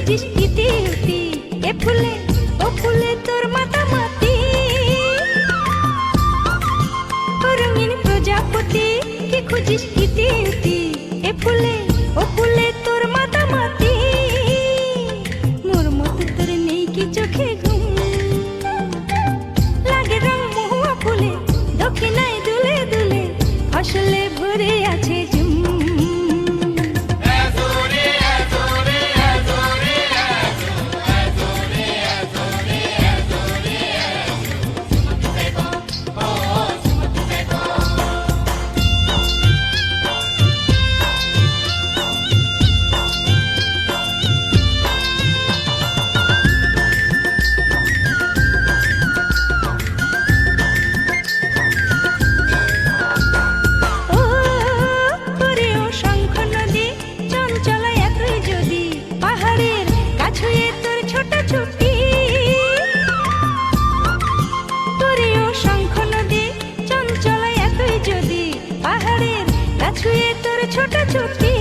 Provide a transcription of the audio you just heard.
বুঝিস ইতি উতি এ ফুলে, ও ফুলে তোর মাতামাতি। রঙিন প্রজাপতি, কি খুঁজিস ইতি উতি এ ফুলে, ও ফুলে তোর মাতামাতি। মোর মতো তোর নেই কি চোখে ঘুম? লাগে রং মহুয়া ফুলে, দক্ষিণায় দুলে দুলে, ফসলে ভরে আছে ছুঁয়ে তোর ছোট ছুটি